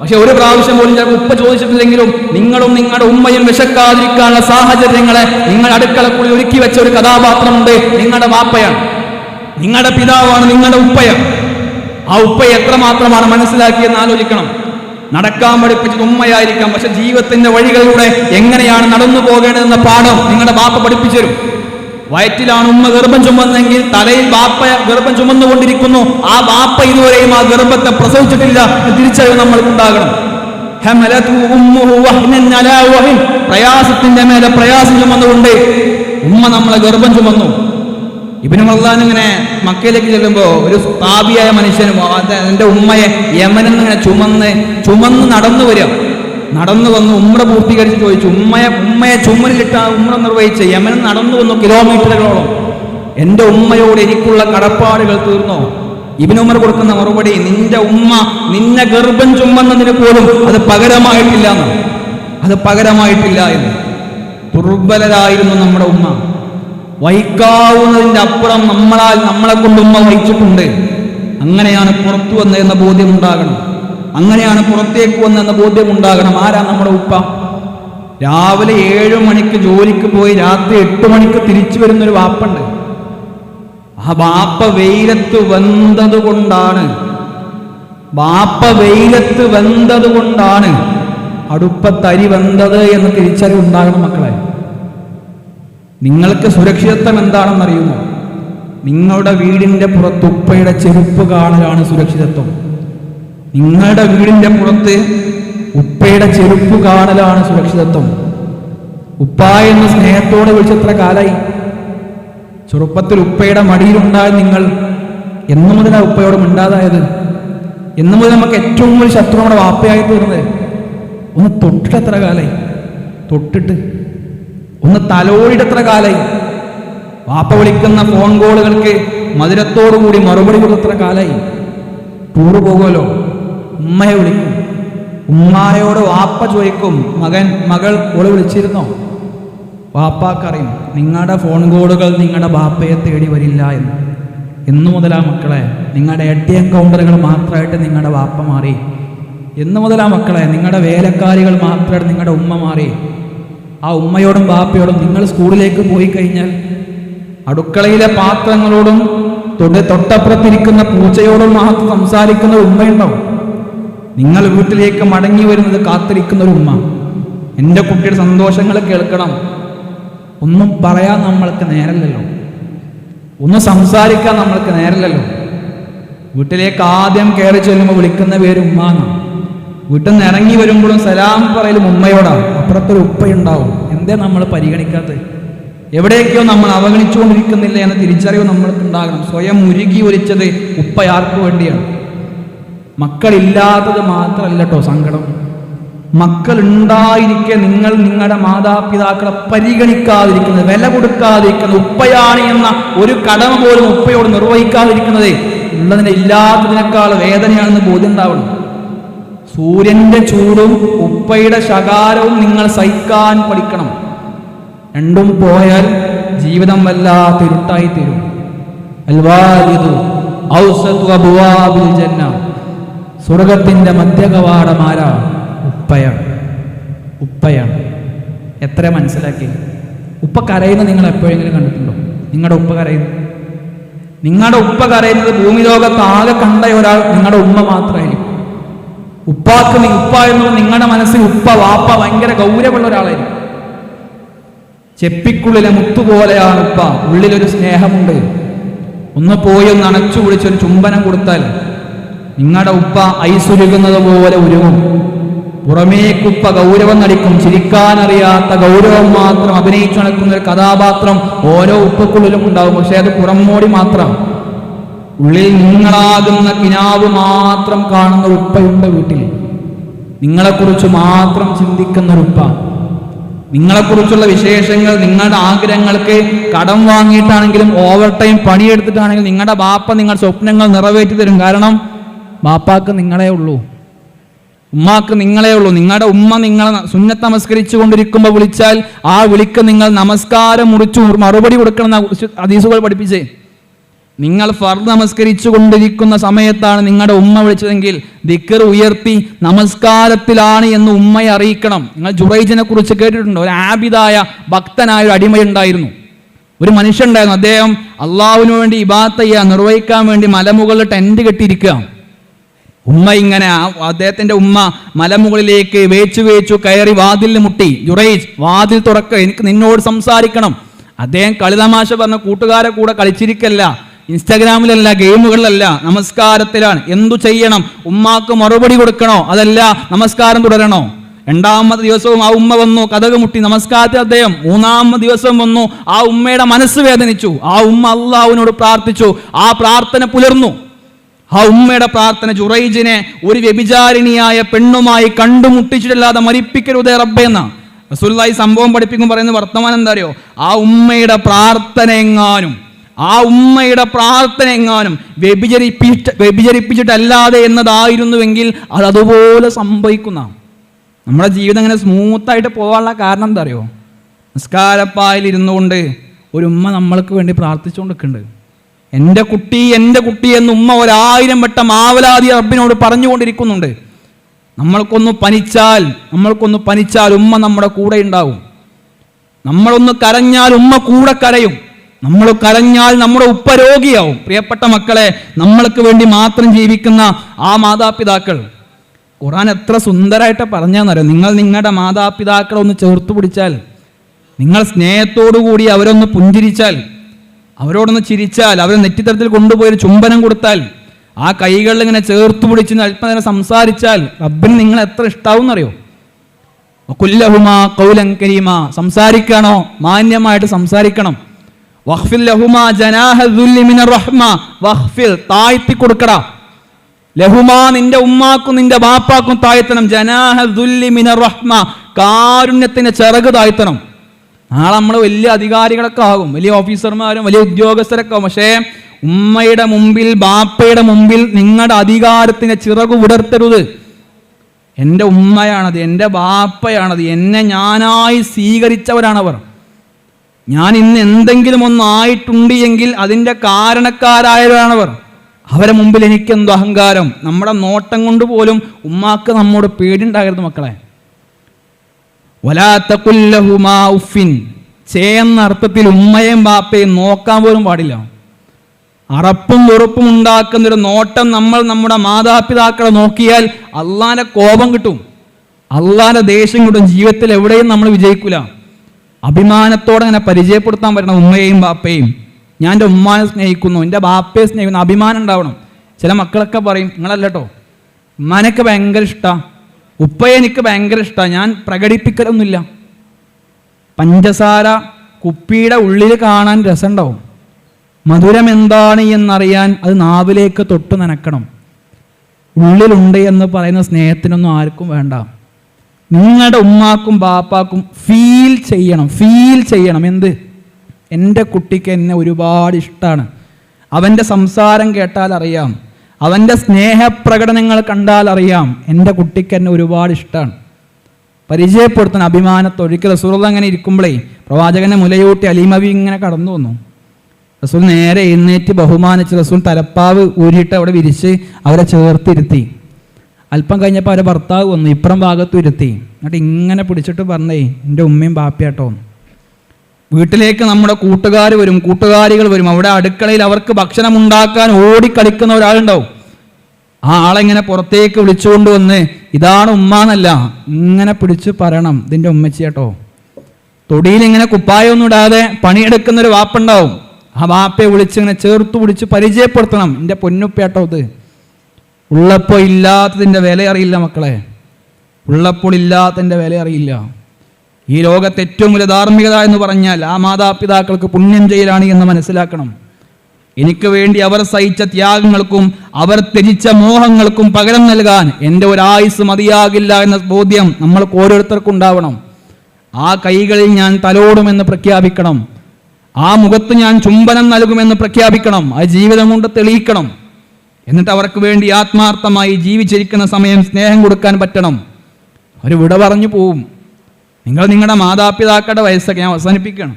പക്ഷെ ഒരു പ്രാവശ്യം പോലും ചിലപ്പോൾ ഉപ്പ ചോദിച്ചിട്ടില്ലെങ്കിലും നിങ്ങളും നിങ്ങളുടെ ഉമ്മയും വിശക്കാതിരിക്കാനുള്ള സാഹചര്യങ്ങളെ നിങ്ങൾ അടുക്കളക്കുള്ളിൽ ഒരുക്കി വെച്ച ഒരു കഥാപാത്രമുണ്ട് നിങ്ങളുടെ വാപ്പയാണ് നിങ്ങളുടെ പിതാവാണ് നിങ്ങളുടെ ഉപ്പയാണ്. ആ ഉപ്പയെ എത്രമാത്രമാണ് മനസ്സിലാക്കിയെന്ന് ആലോചിക്കണം. നടക്കാൻ പഠിപ്പിച്ചത് ഉമ്മയായിരിക്കാം. പക്ഷെ ജീവിതത്തിന്റെ വഴികളിലൂടെ എങ്ങനെയാണ് നടന്നു പോകേണ്ടതെന്ന പാഠം നിങ്ങളുടെ ബാപ്പ പഠിപ്പിച്ചു തരും വയറ്റിലാണ് ഉമ്മ ഗർഭം ചുമന്നെങ്കിൽ തലയിൽ ബാപ്പ ഗർഭം ചുമന്നുകൊണ്ടിരിക്കുന്നു. ആ ബാപ്പ ഇതുവരെയും ആ ഗർഭത്തെ പ്രസവിച്ചിട്ടില്ല. തിരിച്ചറിവ് നമ്മൾക്കുണ്ടാകണം. പ്രയാസത്തിന്റെ മേലെ പ്രയാസം ചുമന്നുകൊണ്ട് ഉമ്മ നമ്മളെ ഗർഭം ചുമന്നു. ഇബിന് മല്ലാൻ ഇങ്ങനെ മക്കയിലേക്ക് ചെല്ലുമ്പോൾ ഒരു പാപിയായ മനുഷ്യനും എന്റെ ഉമ്മയെ യമനെന്ന് ഇങ്ങനെ ചുമന്ന് ചുമന്ന് നടന്നു വരിക. നടന്നു വന്ന് ഉമ്മടെ പൂർത്തീകരിച്ച് ചോദിച്ചു ഉമ്മയെ ഉമ്മയെ ചുമലിലിട്ട ഉമ്മ നിർവഹിച്ച് യമൻ നടന്നു വന്നു കിലോമീറ്ററുകളോളം എന്റെ ഉമ്മയോട് എനിക്കുള്ള കടപ്പാടുകൾ തീർന്നോ? ഇബിനുമർ കൊടുക്കുന്ന മറുപടി നിന്റെ ഉമ്മ നിന്നെ ഗർഭം ചുമന്നതിന് പോലും അത് പകരമായിട്ടില്ല എന്ന്. അത് പകരമായിട്ടില്ല എന്ന്. ദുർബലരായിരുന്നു നമ്മുടെ ഉമ്മ. വഹിക്കാവുന്നതിന്റെ അപ്പുറം നമ്മളാൽ നമ്മളെ കൊണ്ട് ഉമ്മ വഹിച്ചിട്ടുണ്ട്. അങ്ങനെയാണ് പുറത്തു വന്നതെന്ന ബോധ്യം ഉണ്ടാകണം അങ്ങനെയാണ് പുറത്തേക്ക് വന്നതെന്ന ബോധ്യം ഉണ്ടാകണം ആരാ നമ്മുടെ ഉപ്പ? രാവിലെ ഏഴ് മണിക്ക് ജോലിക്ക് പോയി രാത്രി എട്ട് മണിക്ക് തിരിച്ചു വരുന്നൊരു വാപ്പുണ്ട്. ആ വാപ്പ വെയിലത്ത് വെന്തത് കൊണ്ടാണ് വാപ്പ വെയിലത്ത് വെന്തത് കൊണ്ടാണ് അടുപ്പത്തരി വെന്തത് എന്ന് തിരിച്ചറിവുണ്ടാകണം മക്കളെ. നിങ്ങൾക്ക് സുരക്ഷിതത്വം എന്താണെന്നറിയുമോ? നിങ്ങളുടെ വീടിന്റെ പുറത്ത് ഉപ്പയുടെ ചെരുപ്പ് കാണലാണ് സുരക്ഷിതത്വം. നിങ്ങളുടെ വീടിന്റെ പുറത്ത് ഉപ്പയുടെ ചെരുപ്പ് കാണലാണ് സുരക്ഷിതത്വം. ഉപ്പ എന്ന് സ്നേഹത്തോടെ വിളിച്ചത്ര കാലായി. ചെറുപ്പത്തിൽ ഉപ്പയുടെ മടിയിലുണ്ടായ നിങ്ങൾ എന്നു മുതലാണ് ഉപ്പയോട് മിണ്ടാതായത്? എന്നു മുതൽ നമുക്ക് ഏറ്റവും വലിയ ശത്രു നമ്മുടെ വാപ്പയായി തീർന്നത് ഒന്ന് തൊട്ടിട്ട് എത്ര കാലായി. തൊട്ടിട്ട് ഒന്ന് തലോടിടത്ര കാലായി? വാപ്പ വിളിക്കുന്ന ഫോൺ കോളുകൾക്ക് മധുരത്തോടു കൂടി മറുപടി കൊടുത്തത്ര കാലായി? ടൂർ പോകുമല്ലോ. ഉമ്മയെ വിളിക്കും. ഉമ്മായോട് വാപ്പ ചോദിക്കും മകൻ മകൾ ഓൾ വിളിച്ചിരുന്നോ? വാപ്പാക്കറിയും നിങ്ങളുടെ ഫോൺ കോളുകൾ നിങ്ങളുടെ വാപ്പയെ തേടി വരില്ല എന്ന്. എന്നു മുതലാ മക്കളെ നിങ്ങളുടെ എ ടി എം കൗണ്ടറുകൾ മാത്രമായിട്ട് നിങ്ങളുടെ വാപ്പ മാറി. എന്നു മുതലാ മക്കളെ നിങ്ങളുടെ വേലക്കാരികൾ മാത്രമായിട്ട് നിങ്ങളുടെ ഉമ്മ മാറി. ആ ഉമ്മയോടും ബാപ്പയോടും നിങ്ങൾ സ്കൂളിലേക്ക് പോയി കഴിഞ്ഞാൽ അടുക്കളയിലെ പാത്രങ്ങളോടും തൊട്ട് തൊട്ടപ്പുറത്തിരിക്കുന്ന പൂച്ചയോടും മാത്രം സംസാരിക്കുന്ന ഉമ്മയുണ്ടാവും. നിങ്ങൾ വീട്ടിലേക്ക് മടങ്ങി വരുന്നത് കാത്തിരിക്കുന്ന ഒരു ഉമ്മ. എന്റെ കുട്ടിയുടെ സന്തോഷങ്ങൾ കേൾക്കണം. ഒന്നും പറയാൻ നമ്മൾക്ക് നേരല്ലല്ലോ ഒന്ന് സംസാരിക്കാൻ നമ്മൾക്ക് നേരല്ലല്ലോ വീട്ടിലേക്ക് ആദ്യം കയറി ചെല്ലുമ്പോൾ വിളിക്കുന്ന പേര് ഉമ്മ എന്നാണ് വീട്ടിൽ നിന്ന് ഇറങ്ങി വരുമ്പോഴും സലാം പറയലും ഉമ്മയോടാണ്. അപ്പുറത്തൊരു ഉപ്പയുണ്ടാവും. എന്തേ നമ്മൾ പരിഗണിക്കാത്തത്? എവിടേക്കോ നമ്മൾ അവഗണിച്ചുകൊണ്ടിരിക്കുന്നില്ല എന്ന തിരിച്ചറിവ് നമ്മൾക്ക് ഉണ്ടാകണം. സ്വയം ഉരുകി ഒലിച്ചത് ഉപ്പ ആർക്ക് വേണ്ടിയാണ്. മക്കളില്ലാത്തത് മാത്രമല്ല കേട്ടോ സങ്കടം. മക്കളുണ്ടായിരിക്കെ നിങ്ങൾ നിങ്ങളുടെ മാതാപിതാക്കളെ പരിഗണിക്കാതിരിക്കുന്നത് വില കൊടുക്കാതിരിക്കുന്നത് ഉപ്പയാണ് എന്ന ഒരു കടമ പോലും ഉപ്പയോട് നിർവഹിക്കാതിരിക്കുന്നത് ഉള്ളതിനെ ഇല്ലാത്തതിനേക്കാൾ വേദനയാണെന്ന് ബോധ്യം ഉണ്ടാവണം. സൂര്യന്റെ ചൂടും ഉപ്പയുടെ ശകാരവും നിങ്ങൾ സഹിക്കാൻ പഠിക്കണം. രണ്ടും പോയാൽ ജീവിതം വല്ലാത്ത ഇരുട്ടായി തീരും. സ്വർഗത്തിന്റെ മധ്യകവാടമാരാ ഉപ്പയാണ്. ഉപ്പയാണ്. എത്ര മനസ്സിലാക്കി? ഉപ്പ കരയുന്ന നിങ്ങൾ എപ്പോഴെങ്കിലും കണ്ടിട്ടുണ്ടോ? നിങ്ങളുടെ ഉപ്പ കരയുന്നു നിങ്ങളുടെ ഉപ്പ കരയുന്നത് ഭൂമി ലോകത്താകെ കണ്ട ഒരാൾ നിങ്ങളുടെ ഉമ്മ മാത്രമായിരിക്കും. ഉപ്പാക്ക് ഉപ്പ എന്നത് നിങ്ങളുടെ മനസ്സിൽ ഉപ്പ വാപ്പ ഭയങ്കര ഗൗരവമുള്ള ഒരാളായിരിക്കും. ചെപ്പിക്കുള്ളിലെ മുത്തുപോലെയാണ് ഉപ്പ. ഉള്ളിലൊരു സ്നേഹമുണ്ട്. ഒന്ന് പോയി ഒന്ന് അണച്ചു വിളിച്ചൊരു ചുംബനം കൊടുത്താൽ നിങ്ങളുടെ ഉപ്പ ഐസുരുകുന്നത് പോലെ ഉരുകും. പുറമേക്കുപ്പ ഗൗരവം നടിക്കും. ചിരിക്കാനറിയാത്ത ഗൗരവം മാത്രം അഭിനയിച്ചു നടക്കുന്ന ഒരു കഥാപാത്രം ഓരോ ഉപ്പക്കുള്ളിലും ഉണ്ടാവും പക്ഷെ അത് പുറമോടി മാത്രം. ഉള്ളിൽ നിങ്ങളാകുന്ന കിനാവ് മാത്രം കാണുന്ന ഉപ്പയുണ്ട് വീട്ടിൽ. നിങ്ങളെക്കുറിച്ച് മാത്രം ചിന്തിക്കുന്ന ഉപ്പ നിങ്ങളെക്കുറിച്ചുള്ള വിശേഷങ്ങൾ നിങ്ങളുടെ ആഗ്രഹങ്ങൾക്ക് കടം വാങ്ങിയിട്ടാണെങ്കിലും ഓവർ ടൈം പണിയെടുത്തിട്ടാണെങ്കിലും നിങ്ങളുടെ ബാപ്പ നിങ്ങളുടെ സ്വപ്നങ്ങൾ നിറവേറ്റി തരും. കാരണം ബാപ്പാക്ക് നിങ്ങളെ ഉള്ളൂ. ഉമ്മാക്ക് നിങ്ങളെ ഉള്ളൂ. നിങ്ങളുടെ ഉമ്മ നിങ്ങളെ സുന്നത്ത് നമസ്കരിച്ചു കൊണ്ടിരിക്കുമ്പോൾ വിളിച്ചാൽ ആ വിളിക്ക് നിങ്ങൾ നമസ്കാരം മുറിച്ചു മറുപടി കൊടുക്കണം അതീസുകൾ പഠിപ്പിച്ചേ. നിങ്ങൾ ഫർദ് നമസ്കരിച്ചു കൊണ്ടിരിക്കുന്ന സമയത്താണ് നിങ്ങളുടെ ഉമ്മ വിളിച്ചതെങ്കിൽ ദിക്കർ ഉയർത്തി നമസ്കാരത്തിലാണ് എന്ന് ഉമ്മയെ അറിയിക്കണം. നിങ്ങൾ ജുറൈജിനെ കുറിച്ച് കേട്ടിട്ടുണ്ട്? ഒരു ആബിദായ ഭക്തനായ ഒരു അടിമയുണ്ടായിരുന്നു. ഒരു മനുഷ്യനുണ്ടായിരുന്നു. അദ്ദേഹം അള്ളാഹുവിന് വേണ്ടി ഇബാത്ത ചെയ്യുക നിർവഹിക്കാൻ വേണ്ടി മലമുകളിൽ ടെന്റ് കെട്ടിയിരിക്കുക. ഉമ്മ ഇങ്ങനെ അദ്ദേഹത്തിന്റെ ഉമ്മ മലമുകളിലേക്ക് വേച്ചു വേച്ചു കയറി വാതിലിൽ മുട്ടി. ജുറൈജ് വാതിൽ തുറക്ക. എനിക്ക് നിന്നോട് സംസാരിക്കണം. അദ്ദേഹം കളിതമാശ പറഞ്ഞ കൂട്ടുകാരെ കൂടെ കളിച്ചിരിക്കല്ല. ഇൻസ്റ്റാഗ്രാമിലല്ല ഗെയിമുകളിലല്ല നമസ്കാരത്തിലാണ്. എന്തു ചെയ്യണം? ഉമ്മാക്ക് മറുപടി കൊടുക്കണോ? അതല്ല നമസ്കാരം തുടരണോ? രണ്ടാമത്തെ ദിവസവും ആ ഉമ്മ വന്നു കഥക് മുട്ടി നമസ്കാരത്തിൽ അദ്ദേഹം മൂന്നാമത്തെ ദിവസം വന്നു ആ ഉമ്മയുടെ മനസ്സ് വേദനിച്ചു. ആ ഉമ്മ അള്ളാഹുവിനോട് പ്രാർത്ഥിച്ചു ആ പ്രാർത്ഥന പുലർന്നു. ആ ഉമ്മയുടെ പ്രാർത്ഥന ജുറൈജിനെ ഒരു വ്യഭിചാരിണിയായ പെണ്ണുമായി കണ്ടുമുട്ടിച്ചിട്ടല്ലാതെ മരിപ്പിക്കരുതേ റബ്ബേ എന്ന. റസൂലുള്ളാഹി സംഭവം പഠിപ്പിക്കും പറയുന്ന വർത്തമാനം എന്താ അറിയോ? ആ ഉമ്മയുടെ പ്രാർത്ഥന എങ്ങാനും. ആ ഉമ്മയുടെ പ്രാർത്ഥന എങ്ങാനും വ്യഭിചരിപ്പിച്ച വ്യഭിചരിപ്പിച്ചിട്ടല്ലാതെ എന്നതായിരുന്നുവെങ്കിൽ അത് അതുപോലെ സംഭവിക്കുന്ന നമ്മുടെ ജീവിതം ഇങ്ങനെ സ്മൂത്തായിട്ട് പോകാനുള്ള കാരണം എന്താ അറിയോ? നിസ്കാരപ്പായിൽ ഇരുന്നുകൊണ്ട് ഒരു ഉമ്മ നമ്മൾക്ക് വേണ്ടി പ്രാർത്ഥിച്ചുകൊണ്ടിരിക്കുന്നുണ്ട്. എന്റെ കുട്ടി എന്റെ കുട്ടി എന്ന് ഉമ്മ ഒരായിരം വട്ടം ആവലാതി റബ്ബിനോട് പറഞ്ഞുകൊണ്ടിരിക്കുന്നുണ്ട്. നമ്മൾക്കൊന്ന് പനിച്ചാൽ നമ്മൾക്കൊന്ന് പനിച്ചാൽ ഉമ്മ നമ്മുടെ കൂടെ ഉണ്ടാവും. നമ്മളൊന്ന് കരഞ്ഞാൽ ഉമ്മ കൂടെ കരയും. നമ്മൾ കരഞ്ഞാൽ നമ്മുടെ ഉപ്പ രോഗിയാവും പ്രിയപ്പെട്ട മക്കളെ നമ്മൾക്ക് വേണ്ടി മാത്രം ജീവിക്കുന്ന ആ മാതാപിതാക്കൾ. ഖുറാൻ എത്ര സുന്ദരമായിട്ട് പറഞ്ഞാന്നറിയോ? നിങ്ങൾ നിങ്ങളുടെ മാതാപിതാക്കളെ ഒന്ന് ചേർത്ത് പിടിച്ചാൽ നിങ്ങൾ സ്നേഹത്തോടു കൂടി അവരൊന്ന് പുഞ്ചിരിച്ചാൽ അവരോടൊന്ന് ചിരിച്ചാൽ അവരെ നെറ്റിത്തരത്തിൽ കൊണ്ടുപോയി ചുംബനം കൊടുത്താൽ ആ കൈകളിൽ ഇങ്ങനെ ചേർത്ത് പിടിച്ച് അല്പനേരം സംസാരിച്ചാൽ റബ്ബിന് നിങ്ങൾ എത്ര ഇഷ്ടാവും എന്നറിയോ കുല്ലഹുമാ കൗലം കരീമ. സംസാരിക്കണോ? മാന്യമായിട്ട് സംസാരിക്കണം. വഖ്ഫിൽ ലഹുമാ ജനാഹ ദുല്ലി റഹ്മ. വഖ്ഫിൽ താഴ്ത്തി കൊടുക്കടാ. ലഹുമാ നിന്റെ ഉമ്മാക്കും നിന്റെ ബാപ്പാക്കും താഴ്ത്തണം. ജനാഹ ദുല്ലി റഹ്മ. കാരുണ്യത്തിന്റെ ചിറക് താഴ്ത്തണം. നാളെ നമ്മൾ വലിയ അധികാരികളൊക്കെ ആകും. വലിയ ഓഫീസർമാരും വലിയ ഉദ്യോഗസ്ഥരൊക്കെ ആകും. പക്ഷേ ഉമ്മയുടെ മുമ്പിൽ ബാപ്പയുടെ മുമ്പിൽ നിങ്ങളുടെ അധികാരത്തിന്റെ ചിറക് വിടർത്തരുത് എന്റെ ഉമ്മയാണത് എന്റെ ബാപ്പയാണത് എന്നെ ഞാനായി സ്വീകരിച്ചവരാണവർ. ഞാൻ ഇന്ന് എന്തെങ്കിലും ഒന്നായിട്ടുണ്ട് എങ്കിൽ അതിന്റെ കാരണക്കാരായവരാണവർ. അവരെ മുമ്പിൽ എനിക്കെന്തോ അഹങ്കാരം. നമ്മുടെ നോട്ടം കൊണ്ട് പോലും ഉമ്മാക്ക് നമ്മോട് പേടിയുണ്ടാകരുത് മക്കളെ. വലാത്തക്കുല്ലഹുമാ ഉഫിൻ ചേന്ന അർത്ഥത്തിൽ ഉമ്മയും ബാപ്പയും നോക്കാൻ പോലും പാടില്ല. അറപ്പും വെറുപ്പും ഉണ്ടാക്കുന്ന ഒരു നോട്ടം നമ്മൾ നമ്മുടെ മാതാപിതാക്കളെ നോക്കിയാൽ അള്ളാന്റെ കോപം കിട്ടും. അള്ളാന്റെ ദേഷ്യം കിട്ടും. ജീവിതത്തിൽ എവിടെയും നമ്മൾ വിജയിക്കൂല. അഭിമാനത്തോടെ അങ്ങനെ പരിചയപ്പെടുത്താൻ പറ്റണം ഉമ്മയെയും ബാപ്പയും ഞാൻ എന്റെ ഉമ്മാനെ സ്നേഹിക്കുന്നു എന്റെ ബാപ്പയെ സ്നേഹിക്കുന്നു അഭിമാനം ഉണ്ടാവണം. ചില മക്കളൊക്കെ പറയും നിങ്ങളല്ലോ ഉമ്മാനൊക്കെ ഭയങ്കര ഇഷ്ടമാണ് ഉപ്പയെ എനിക്ക് ഭയങ്കര ഇഷ്ടമാണ് ഞാൻ പ്രകടിപ്പിക്കലൊന്നുമില്ല. പഞ്ചസാര കുപ്പിയുടെ ഉള്ളിൽ കാണാൻ രസമുണ്ടാവും. മധുരം എന്താണ് എന്നറിയാൻ അത് നാവിലേക്ക് തൊട്ട് നനക്കണം. ഉള്ളിലുണ്ട് എന്ന് പറയുന്ന സ്നേഹത്തിനൊന്നും ആർക്കും വേണ്ട. നിങ്ങളുടെ ഉമ്മാക്കും ബാപ്പാക്കും ഫീൽ ചെയ്യണം ഫീൽ ചെയ്യണം. എന്ത്? എന്റെ കുട്ടിക്ക് എന്നെ ഒരുപാട് ഇഷ്ടമാണ് അവന്റെ സംസാരം കേട്ടാൽ അറിയാം. അവന്റെ സ്നേഹപ്രകടനങ്ങൾ കണ്ടാൽ അറിയാം. എന്റെ കുട്ടിക്ക് എന്നെ ഒരുപാട് ഇഷ്ടമാണ് പരിചയപ്പെടുത്തുന്ന അഭിമാനത്തോടെ. റസൂർ അങ്ങനെ ഇരിക്കുമ്പോഴേ പ്രവാചകനെ മുലയൂട്ടി അലീമവി ഇങ്ങനെ കടന്നു വന്നു. റസൂൽ നേരെ എഴുന്നേറ്റ് ബഹുമാനിച്ച് റസൂൽ തലപ്പാവ് ഊരിയിട്ട് അവിടെ വിരിച്ച് അവരെ ചേർത്തിരുത്തി. അല്പം കഴിഞ്ഞപ്പോൾ അവരെ ഭർത്താവ് വന്നു ഇപ്പുറം ഭാഗത്ത് ഇരുത്തി എന്നിട്ട് ഇങ്ങനെ പിടിച്ചിട്ട് പറഞ്ഞേ എന്റെ ഉമ്മയും ബാപ്പയാട്ടോ. വീട്ടിലേക്ക് നമ്മുടെ കൂട്ടുകാർ വരും കൂട്ടുകാരികൾ വരും. അവിടെ അടുക്കളയിൽ അവർക്ക് ഭക്ഷണം ഉണ്ടാക്കാൻ ഓടിക്കളിക്കുന്ന ഒരാളുണ്ടാവും. ആ ആളെങ്ങനെ പുറത്തേക്ക് വിളിച്ചുകൊണ്ട് വന്ന് ഇതാണ് ഉമ്മ എന്നല്ല ഇങ്ങനെ പിടിച്ച് പറയണം ഇതിന്റെ ഉമ്മച്ചിയാട്ടോ തൊടിയിൽ ഇങ്ങനെ കുപ്പായൊന്നും ഇടാതെ പണിയെടുക്കുന്ന ഒരു വാപ്പുണ്ടാവും. ആ വാപ്പയെ വിളിച്ച് ഇങ്ങനെ ചേർത്ത് പിടിച്ച് പരിചയപ്പെടുത്തണം എന്റെ പൊന്നുപ്പേട്ടോ ഇത്. ഉള്ളപ്പോൾ ഇല്ലാത്തതിന്റെ വില അറിയില്ല മക്കളെ. ഉള്ളപ്പോൾ ഇല്ലാത്തതിന്റെ വില അറിയില്ല. ഈ ലോകത്തെ ഏറ്റവും വലിയ ധാർമ്മികത എന്ന് പറഞ്ഞാൽ ആ മാതാപിതാക്കൾക്ക് പുണ്യം ചെയ്യലാണ് എന്ന് മനസ്സിലാക്കണം. എനിക്ക് വേണ്ടി അവർ സഹിച്ച ത്യാഗങ്ങൾക്കും അവർ ത്യജിച്ച മോഹങ്ങൾക്കും പകരം നൽകാൻ എന്റെ ഒരായുസ് മതിയാകില്ല എന്ന ബോധ്യം നമ്മൾക്ക് ഓരോരുത്തർക്കും ഉണ്ടാവണം. ആ കൈകളിൽ ഞാൻ തലോടുമെന്ന് പ്രഖ്യാപിക്കണം. ആ മുഖത്ത് ഞാൻ ചുംബനം നൽകുമെന്ന് പ്രഖ്യാപിക്കണം. ആ ജീവിതം കൊണ്ട് തെളിയിക്കണം. എന്നിട്ട് അവർക്ക് വേണ്ടി ആത്മാർത്ഥമായി ജീവിച്ചിരിക്കുന്ന സമയം സ്നേഹം കൊടുക്കാൻ പറ്റണം. അവർ വിട പറഞ്ഞു പോവും. നിങ്ങൾ നിങ്ങളുടെ മാതാപിതാക്കളുടെ വയസ്സൊക്കെ ഞാൻ അവസാനിപ്പിക്കണം.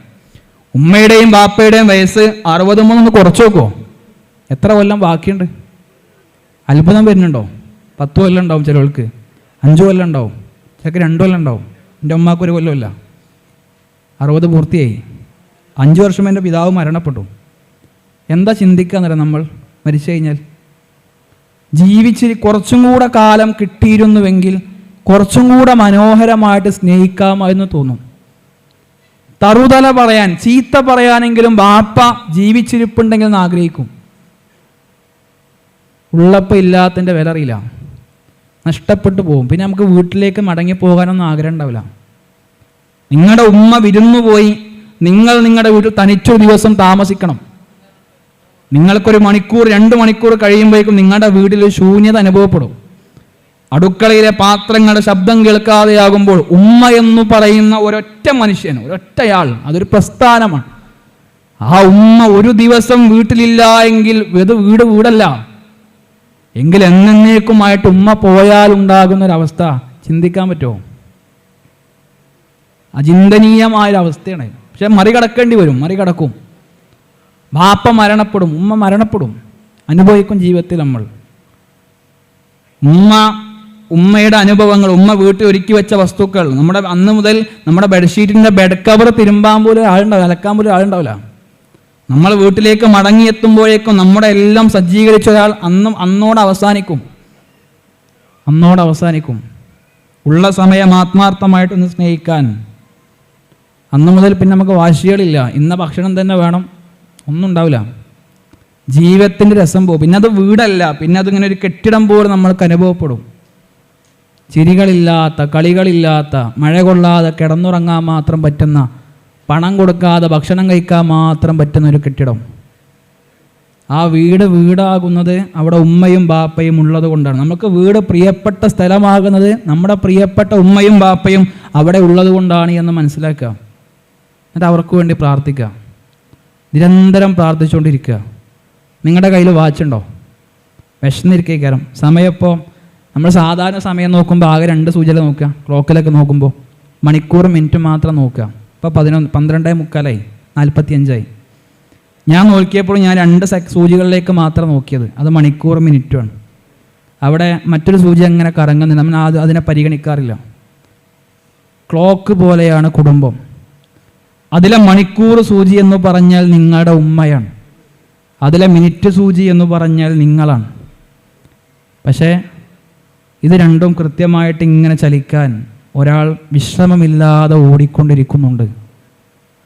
ഉമ്മയുടെയും ബാപ്പയുടെയും വയസ്സ് അറുപത് മൂന്നൊന്ന് കുറച്ച് നോക്കുമോ എത്ര കൊല്ലം ബാക്കിയുണ്ട്? അത്ഭുതം വരുന്നുണ്ടോ? പത്ത് കൊല്ലം ഉണ്ടാവും ചിലവൾക്ക്. അഞ്ച് കൊല്ലം ഉണ്ടാവും. ചിലക്ക് രണ്ട് കൊല്ലം ഉണ്ടാവും. എന്റെ ഉമ്മാക്ക് ഒരു കൊല്ലമല്ല അറുപത് പൂർത്തിയായി. അഞ്ച് വർഷം എന്റെ പിതാവ് മരണപ്പെട്ടു. എന്താ ചിന്തിക്കുക എന്നറിയാം നമ്മൾ? മരിച്ചു കഴിഞ്ഞാൽ? ജീവിച്ചിരി കുറച്ചും കൂടെ കാലം കിട്ടിയിരുന്നുവെങ്കിൽ കുറച്ചും കൂടെ മനോഹരമായിട്ട് സ്നേഹിക്കാമായിരുന്നു തോന്നും. തറുതല പറയാൻ ചീത്ത പറയാനെങ്കിലും ബാപ്പ ജീവിച്ചിരിപ്പുണ്ടെങ്കിൽ എന്ന് ആഗ്രഹിക്കും. ഉള്ളപ്പോൾ ഇല്ലാത്തതിന്റെ വില അറിയില്ല. നഷ്ടപ്പെട്ടു പോകും. പിന്നെ നമുക്ക് വീട്ടിലേക്ക് മടങ്ങി പോകാനൊന്നും ആഗ്രഹം ഉണ്ടാവില്ല. നിങ്ങളുടെ ഉമ്മ വിരുന്നു പോയി നിങ്ങൾ നിങ്ങളുടെ വീട്ടിൽ തനിച്ചൊരു ദിവസം താമസിക്കണം. നിങ്ങൾക്കൊരു മണിക്കൂർ രണ്ട് മണിക്കൂർ കഴിയുമ്പോഴേക്കും നിങ്ങളുടെ വീട്ടിൽ ശൂന്യത അനുഭവപ്പെടും. അടുക്കളയിലെ പാത്രങ്ങളുടെ ശബ്ദം കേൾക്കാതെയാകുമ്പോൾ ഉമ്മ എന്ന് പറയുന്ന ഒരൊറ്റ മനുഷ്യൻ ഒരൊറ്റയാൾ അതൊരു പ്രസ്ഥാനമാണ്. ആ ഉമ്മ ഒരു ദിവസം വീട്ടിലില്ല എങ്കിൽ ഇത് വീട് വീടല്ല. എങ്കിൽ എന്നേക്കുമായിട്ട് ഉമ്മ പോയാൽ ഉണ്ടാകുന്ന ഒരവസ്ഥ ചിന്തിക്കാൻ പറ്റുമോ? അചിന്തനീയമായൊരവസ്ഥയാണ്. പക്ഷെ മറികടക്കേണ്ടി വരും മറികടക്കും. ബാപ്പ മരണപ്പെടും ഉമ്മ മരണപ്പെടും. അനുഭവിക്കും ജീവിതത്തിൽ നമ്മൾ. ഉമ്മ ഉമ്മയുടെ അനുഭവങ്ങൾ ഉമ്മ വീട്ടിൽ ഒരുക്കി വെച്ച വസ്തുക്കൾ. നമ്മുടെ അന്ന് മുതൽ നമ്മുടെ ബെഡ്ഷീറ്റിന്റെ ബെഡ് കവർ തിരുമ്പാൻ പോലും ആളുണ്ടാവില്ല അലക്കാൻ പോലും ആളുണ്ടാവില്ല നമ്മൾ വീട്ടിലേക്ക് മടങ്ങിയെത്തുമ്പോഴേക്കും നമ്മുടെ എല്ലാം സജ്ജീകരിച്ച ഒരാൾ അന്നും അന്നോട് അവസാനിക്കും. അന്നോട് അവസാനിക്കും. ഉള്ള സമയം ആത്മാർത്ഥമായിട്ടൊന്ന് സ്നേഹിക്കാൻ. അന്ന് മുതൽ പിന്നെ നമുക്ക് വാശികളില്ല. ഇന്ന ഭക്ഷണം തന്നെ വേണം. ഒന്നും ഉണ്ടാവില്ല. ജീവിതത്തിന്റെ രസം പോകും. പിന്നെ അത് വീടല്ല. പിന്നെ അതിങ്ങനെ ഒരു കെട്ടിടം പോലെ നമ്മൾക്ക് അനുഭവപ്പെടും. ചിരികളില്ലാത്ത കളികളില്ലാത്ത മഴ കൊള്ളാതെ കിടന്നുറങ്ങാൻ മാത്രം പറ്റുന്ന പണം കൊടുക്കാതെ ഭക്ഷണം കഴിക്കാൻ മാത്രം പറ്റുന്ന ഒരു കെട്ടിടം. ആ വീട് വീടാകുന്നത് അവിടെ ഉമ്മയും ബാപ്പയും ഉള്ളത് കൊണ്ടാണ്. നമുക്ക് വീട് പ്രിയപ്പെട്ട സ്ഥലമാകുന്നത് നമ്മുടെ പ്രിയപ്പെട്ട ഉമ്മയും ബാപ്പയും അവിടെ ഉള്ളത് കൊണ്ടാണ് എന്ന് മനസ്സിലാക്കുക. എന്നിട്ട് അവർക്ക് വേണ്ടി പ്രാർത്ഥിക്കുക. നിരന്തരം പ്രാർത്ഥിച്ചുകൊണ്ടിരിക്കുക. നിങ്ങളുടെ കയ്യിൽ വാച്ചുണ്ടോ? വിശന്നിരിക്കേക്കാരം സമയം ഇപ്പോൾ നമ്മൾ സാധാരണ സമയം നോക്കുമ്പോൾ ആകെ രണ്ട് സൂചന നോക്കുക. ക്ലോക്കിലൊക്കെ നോക്കുമ്പോൾ മണിക്കൂർ മിനിറ്റ് മാത്രം നോക്കുക. ഇപ്പോൾ പതിനൊന്ന് പന്ത്രണ്ടേ മുക്കാലായി. നാൽപ്പത്തിയഞ്ചായി ഞാൻ നോക്കിയപ്പോൾ ഞാൻ രണ്ട് സൂചികളിലേക്ക് മാത്രം നോക്കിയത്. അത് മണിക്കൂർ മിനിറ്റുമാണ് അവിടെ മറ്റൊരു സൂചി അങ്ങനെ കറങ്ങുന്നില്ല. നമ്മൾ അത് അതിനെ പരിഗണിക്കാറില്ല. ക്ലോക്ക് പോലെയാണ് കുടുംബം. അതിലെ മണിക്കൂർ സൂചി എന്ന് പറഞ്ഞാൽ നിങ്ങളുടെ ഉമ്മയാണ്. അതിലെ മിനിറ്റ് സൂചി എന്ന് പറഞ്ഞാൽ നിങ്ങളാണ്. പക്ഷേ ഇത് രണ്ടും കൃത്യമായിട്ട് ഇങ്ങനെ ചലിക്കാൻ ഒരാൾ വിശ്രമമില്ലാതെ ഓടിക്കൊണ്ടിരിക്കുന്നുണ്ട്.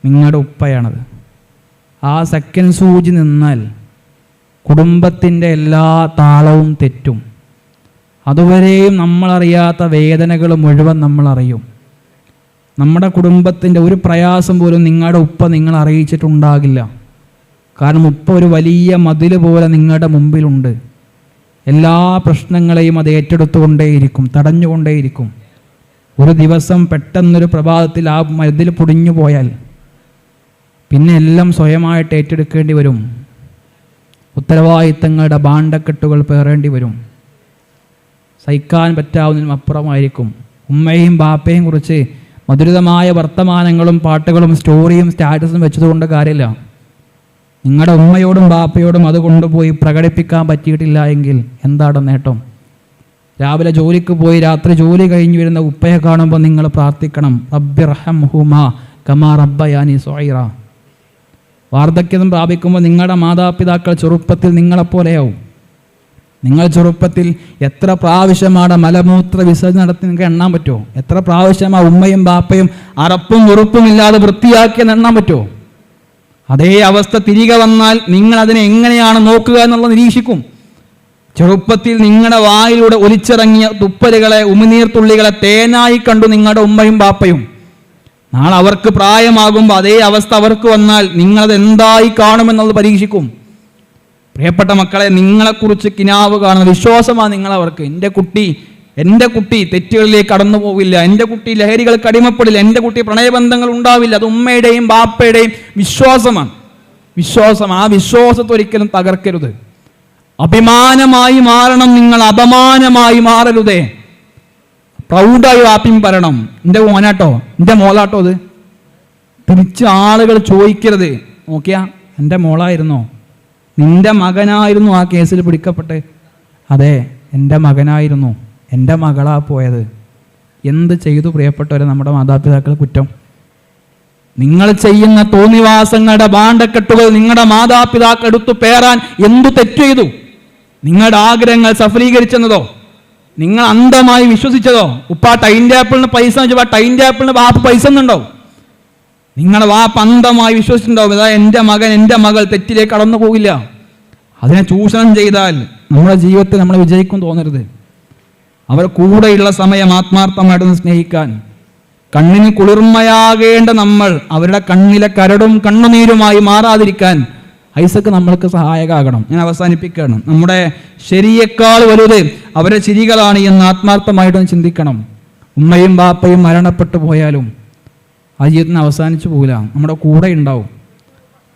നിങ്ങളുടെ ഉപ്പയാണത്. ആ സെക്കൻഡ് സൂചി നിന്നാൽ കുടുംബത്തിന്റെ എല്ലാ താളവും തെറ്റും. അതുവരെയും നമ്മളറിയാത്ത വേദനകൾ മുഴുവൻ നമ്മൾ അറിയും നമ്മുടെ കുടുംബത്തിന്റെ ഒരു പ്രയാസം പോലും നിങ്ങളുടെ ഉപ്പ നിങ്ങൾ അറിയിച്ചിട്ടുണ്ടാകില്ല. കാരണം ഉപ്പ ഒരു വലിയ മതിൽ പോലെ നിങ്ങളുടെ മുമ്പിലുണ്ട്. എല്ലാ പ്രശ്നങ്ങളെയും അത് ഏറ്റെടുത്തുകൊണ്ടേയിരിക്കും തടഞ്ഞുകൊണ്ടേയിരിക്കും. ഒരു ദിവസം പെട്ടെന്നൊരു പ്രഭാതത്തിൽ ആ മതിൽ പൊടിഞ്ഞു പോയാൽ പിന്നെ എല്ലാം സ്വയമായിട്ട് ഏറ്റെടുക്കേണ്ടി വരും. ഉത്തരവാദിത്തങ്ങളുടെ ബാണ്ടക്കെട്ടുകൾ പേറേണ്ടി വരും. സഹിക്കാൻ പറ്റാവുന്നതിനും അപ്പുറമായിരിക്കും. ഉമ്മയും ബാപ്പയും കുറിച്ച് മധുരിതമായ വർത്തമാനങ്ങളും പാട്ടുകളും സ്റ്റോറിയും സ്റ്റാറ്റസും വെച്ചതുകൊണ്ട് കാര്യമില്ല. നിങ്ങളുടെ ഉമ്മയോടും ബാപ്പയോടും അത് കൊണ്ടുപോയി പ്രകടിപ്പിക്കാൻ പറ്റിയിട്ടില്ല എങ്കിൽ എന്താണ് നേട്ടം? രാവിലെ ജോലിക്ക് പോയി രാത്രി ജോലി കഴിഞ്ഞ് വരുന്ന ഉപ്പയെ കാണുമ്പോൾ നിങ്ങൾ പ്രാർത്ഥിക്കണം. റബ്ബി റഹം ഹുമ കമാ റബ്ബയാനി സോയിറ വാർദ്ധക്യം പ്രാപിക്കുമ്പോൾ നിങ്ങളുടെ മാതാപിതാക്കൾ ചെറുപ്പത്തിൽ നിങ്ങളെപ്പോലെയാവും. നിങ്ങൾ ചെറുപ്പത്തിൽ എത്ര പ്രാവശ്യമാണ് മലമൂത്ര വിസർജനം നടത്തി നിങ്ങൾക്ക് എണ്ണാൻ പറ്റുമോ? എത്ര പ്രാവശ്യമാ ഉമ്മയും ബാപ്പയും അറപ്പും ഉറുപ്പും ഇല്ലാതെ വൃത്തിയാക്കിയെന്ന് എണ്ണാൻ പറ്റുമോ? അതേ അവസ്ഥ തിരികെ വന്നാൽ നിങ്ങൾ അതിനെ എങ്ങനെയാണ് നോക്കുക എന്നുള്ളത് നിരീക്ഷിക്കും. ചെറുപ്പത്തിൽ നിങ്ങളുടെ വായിലൂടെ ഒലിച്ചിറങ്ങിയ തുപ്പലുകളെ ഉമിനീർത്തുള്ളികളെ തേനായി കണ്ടു നിങ്ങളുടെ ഉമ്മയും ബാപ്പയും. നാളെ അവർക്ക് പ്രായമാകുമ്പോൾ അതേ അവസ്ഥ അവർക്ക് വന്നാൽ നിങ്ങളത് എന്തായി കാണുമെന്നുള്ളത് പരീക്ഷിക്കും. പ്രിയപ്പെട്ട മക്കളെ നിങ്ങളെക്കുറിച്ച് കിനാവ് കാണുന്ന വിശ്വാസമാണ് നിങ്ങളവർക്ക്. എന്റെ കുട്ടി എന്റെ കുട്ടി തെറ്റുകളിലേക്ക് കടന്നു പോവില്ല. എന്റെ കുട്ടി ലഹരികൾക്ക് അടിമപ്പെടില്ല. എന്റെ കുട്ടി പ്രണയബന്ധങ്ങൾ ഉണ്ടാവില്ല. അത് ഉമ്മയുടെയും ബാപ്പയുടെയും വിശ്വാസമാണ്. വിശ്വാസം ആ വിശ്വാസത്തെ ഒരിക്കലും തകർക്കരുത്. അഭിമാനമായി മാറണം നിങ്ങൾ അപമാനമായി മാറരുതേ. പ്രൗഢായി വാപ്പിയും പറയണം. എന്റെ മോനാട്ടോ എന്റെ മോളാട്ടോ അത്. തിരിച്ച് ആളുകൾ ചോദിക്കരുത്. നോക്കിയാ എന്റെ മോളായിരുന്നോ? നിന്റെ മകനായിരുന്നു ആ കേസിൽ പിടിക്കപ്പെട്ട് അതെ എന്റെ മകനായിരുന്നു. എന്റെ മകളാ പോയത്. എന്ത് ചെയ്തു പ്രിയപ്പെട്ടവരെ നമ്മുടെ മാതാപിതാക്കൾ കുറ്റം? നിങ്ങൾ ചെയ്യുന്ന തോന്നിവാസങ്ങളുടെ ഭാണ്ഡക്കെട്ടുകൾ നിങ്ങളുടെ മാതാപിതാക്കൾ എടുത്തു പേറാൻ എന്തു തെറ്റു ചെയ്തു? നിങ്ങളുടെ ആഗ്രഹങ്ങൾ സഫലീകരിച്ചെന്നതോ? നിങ്ങൾ അന്ധമായി വിശ്വസിച്ചതോ? ഉപ്പ ടൈൻ ടേപ്പിളിന് പൈസ വെച്ചപ്പോൾ ടൈൻ ടേപ്പിളിന് ബാപ്പ് പൈസ എന്നുണ്ടോ നിങ്ങളുടെ ആ പന്തമായി വിശ്വസിച്ചിട്ടുണ്ടാവും. എന്റെ മകൻ എന്റെ മകൾ തെറ്റിലേക്ക് കടന്നു പോകില്ല. അതിനെ ചൂഷണം ചെയ്താൽ നമ്മുടെ ജീവിതത്തിൽ നമ്മൾ വിജയിക്കും തോന്നരുത്. അവർ കൂടെയുള്ള സമയം ആത്മാർത്ഥമായിട്ടൊന്ന് സ്നേഹിക്കാൻ. കണ്ണിന് കുളിർമയാകേണ്ട നമ്മൾ അവരുടെ കണ്ണിലെ കരടും കണ്ണുനീരുമായി മാറാതിരിക്കാൻ ഐസക്ക് നമ്മൾക്ക് സഹായകമാകണം. ഞാൻ അവസാനിപ്പിക്കണം നമ്മുടെ ശരിയേക്കാൾ വലുത് അവരുടെ ചിരികളാണ് എന്ന് ആത്മാർത്ഥമായിട്ടൊന്ന് ചിന്തിക്കണം. ഉമ്മയും ബാപ്പയും മരണപ്പെട്ടു പോയാലും ആ ജീവിതത്തിന് അവസാനിച്ചു പോകില്ല. നമ്മുടെ കൂടെ ഉണ്ടാവും.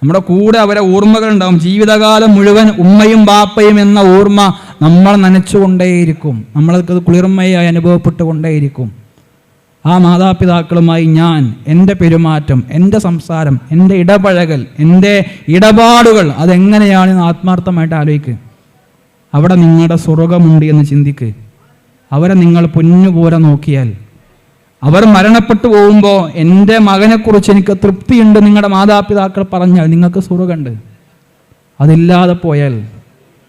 നമ്മുടെ കൂടെ അവരെ ഓർമ്മകൾ ഉണ്ടാവും. ജീവിതകാലം മുഴുവൻ ഉമ്മയും ബാപ്പയും എന്ന ഓർമ്മ നമ്മൾ നനച്ചുകൊണ്ടേയിരിക്കും. നമ്മൾക്ക് കുളിർമയായി അനുഭവപ്പെട്ടുകൊണ്ടേയിരിക്കും. ആ മാതാപിതാക്കളുമായി ഞാൻ എന്റെ പെരുമാറ്റം എന്റെ സംസാരം എന്റെ ഇടപഴകൽ എന്റെ ഇടപാടുകൾ അതെങ്ങനെയാണെന്ന് ആത്മാർത്ഥമായിട്ട് ആലോചിക്കുക അവിടെ നിങ്ങളുടെ സ്വർഗമുണ്ട് എന്ന് ചിന്തിക്ക്. അവരെ നിങ്ങൾ പൊന്നുപോലെ നോക്കിയാൽ അവർ മരണപ്പെട്ടു പോകുമ്പോൾ എന്റെ മകനെക്കുറിച്ച് എനിക്ക് തൃപ്തിയുണ്ട് നിങ്ങളുടെ മാതാപിതാക്കൾ പറഞ്ഞാൽ നിങ്ങൾക്ക് സുഖമുണ്ട്. അതില്ലാതെ പോയാൽ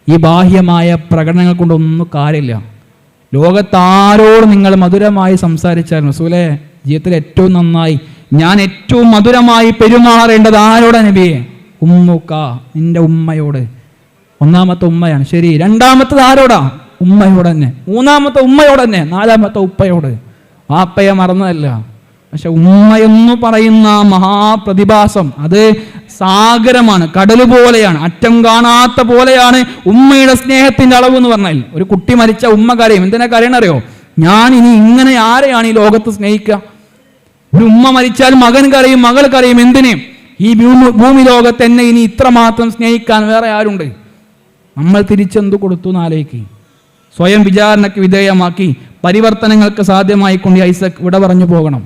ഈ ബാഹ്യമായ പ്രകടനങ്ങൾ കൊണ്ടൊന്നും കാര്യമില്ല. ലോകത്താരോട് നിങ്ങൾ മധുരമായി സംസാരിച്ചാൽ റസൂലെ ജീവിതത്തിൽ ഏറ്റവും നന്നായി ഞാൻ ഏറ്റവും മധുരമായി പെരുമാറേണ്ടത് ആരോടാ നബിയെ ഉമ്മുക്ക നിന്റെ ഉമ്മയോട്. ഒന്നാമത്തെ ഉമ്മയാണ്. ശരി രണ്ടാമത്തത് ആരോടാ? ഉമ്മയോട് തന്നെ. മൂന്നാമത്തെ ഉമ്മയോട് തന്നെ. നാലാമത്തെ ഉപ്പയോട്. വാപ്പയെ മറന്നതല്ല. പക്ഷെ ഉമ്മയെന്ന് പറയുന്ന മഹാപ്രതിഭാസം അത് സാഗരമാണ് കടൽ പോലെയാണ് അറ്റം കാണാത്ത പോലെയാണ് ഉമ്മയുടെ സ്നേഹത്തിന്റെ അളവ് എന്ന് പറഞ്ഞാൽ. ഒരു കുട്ടി മരിച്ച ഉമ്മ കരയും. എന്തിനാ കരയണറിയോ? ഞാൻ ഇനി ഇങ്ങനെ ആരെയാണ് ഈ ലോകത്ത് സ്നേഹിക്കുക? ഒരു ഉമ്മ മരിച്ചാൽ മകൻ കരയും മകൾ കരയും എന്തിനേ? ഈ ഭൂമി ഭൂമി ലോകത്ത് എന്നെ ഇനി ഇത്രമാത്രം സ്നേഹിക്കാൻ വേറെ ആരുണ്ട്? നമ്മൾ തിരിച്ചെന്ത് കൊടുത്തു എന്നാലോചിക്ക് സ്വയം വിചാരണയ്ക്ക് വിധേയമാക്കി പരിവർത്തനങ്ങൾക്ക് സാധ്യമായിക്കൊണ്ട് കൊണ്ട് ഐസക് വിട പറഞ്ഞു പോകണം.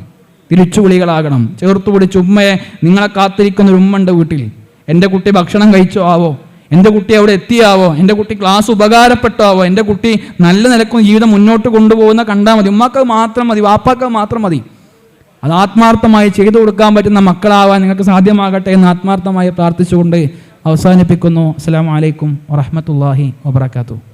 തിരിച്ചുവിളികളാകണം. ചേർത്തു പിടിച്ച് ഉമ്മയെ നിങ്ങളെ കാത്തിരിക്കുന്ന ഒരു ഉമ്മ വീട്ടിൽ. എന്റെ കുട്ടി ഭക്ഷണം കഴിച്ചോ ആവോ? എന്റെ കുട്ടി അവിടെ എത്തിയാവോ? എന്റെ കുട്ടി ക്ലാസ് ഉപകാരപ്പെട്ടോ എന്റെ കുട്ടി നല്ല നിലക്കും ജീവിതം മുന്നോട്ട് കൊണ്ടുപോകുന്ന കണ്ടാൽ മതി. ഉമ്മക്ക് മാത്രം മതി. വാപ്പാക്ക് മാത്രം മതി. അത് ആത്മാർത്ഥമായി ചെയ്തു കൊടുക്കാൻ പറ്റുന്ന മക്കളാവാൻ നിങ്ങൾക്ക് സാധ്യമാകട്ടെ എന്ന് ആത്മാർത്ഥമായി പ്രാർത്ഥിച്ചുകൊണ്ട് അവസാനിപ്പിക്കുന്നു. അസ്സാം വലൈക്കും വറഹമത്തല്ലാഹി വാബർക്കാത്തു